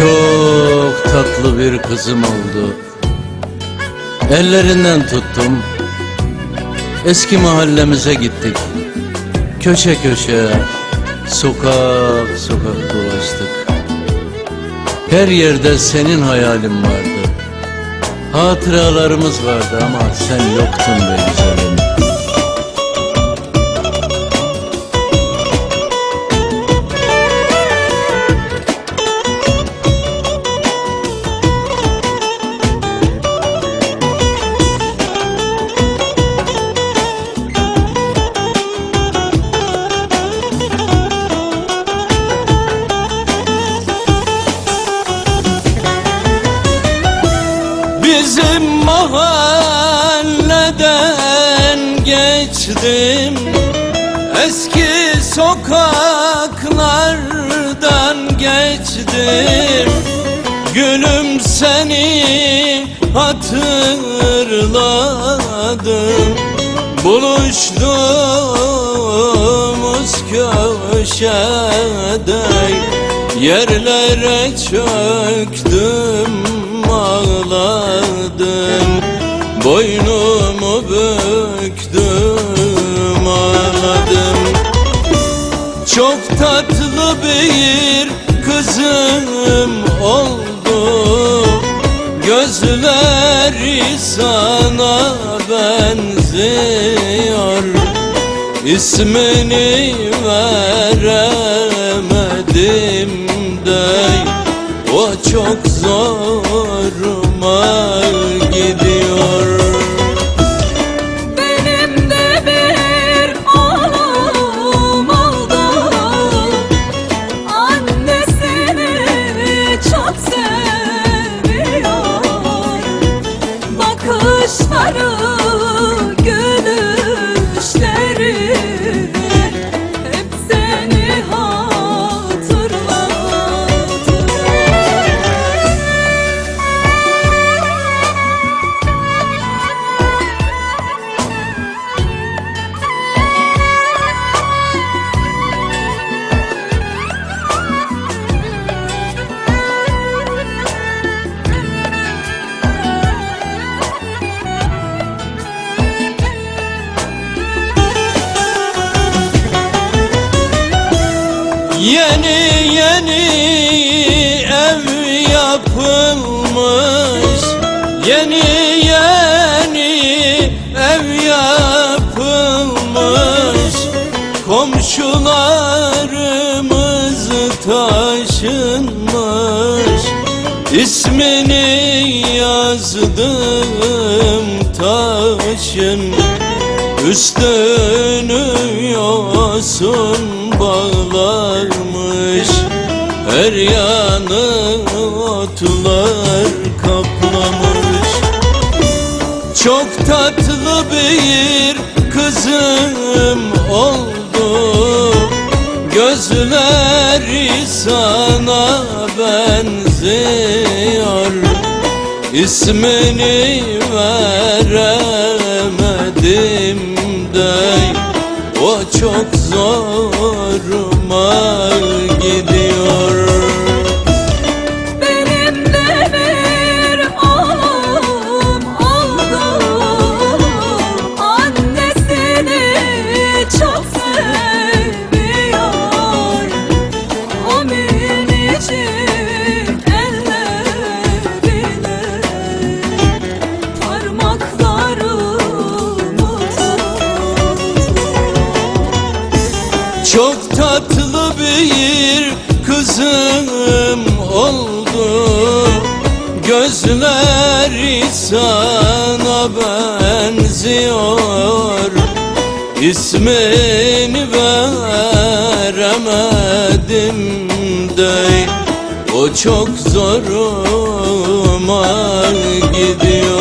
Çok tatlı bir kızım oldu. Ellerinden tuttum. Eski mahallemize gittik. Köşe köşe, sokak sokak dolaştık. Her yerde senin hayalin vardı. Hatıralarımız vardı ama sen yoktun be güzelim. Mahalleden geçtim. Eski sokaklardan geçtim. Gülüm seni hatırladım. Buluştuğumuz köşede Yerlere çöktüm ağladım Boynumu büktüm ağladım Çok tatlı bir kızım oldu. Gözleri sana benziyor. İsmini veremedim de. O çok zoruma Yeni yeni ev yapılmış. Yeni yeni ev yapılmış. Komşularımız taşınmış. İsmini yazdım taşın. Üstünü yosun Her yanı otlar kaplamış. Çok tatlı bir kızım oldu. Gözleri sana benziyor. İsmini veremedim kızım oldu Gözleri sana benziyor. İsmini veremedim de O çok zoruma gidiyor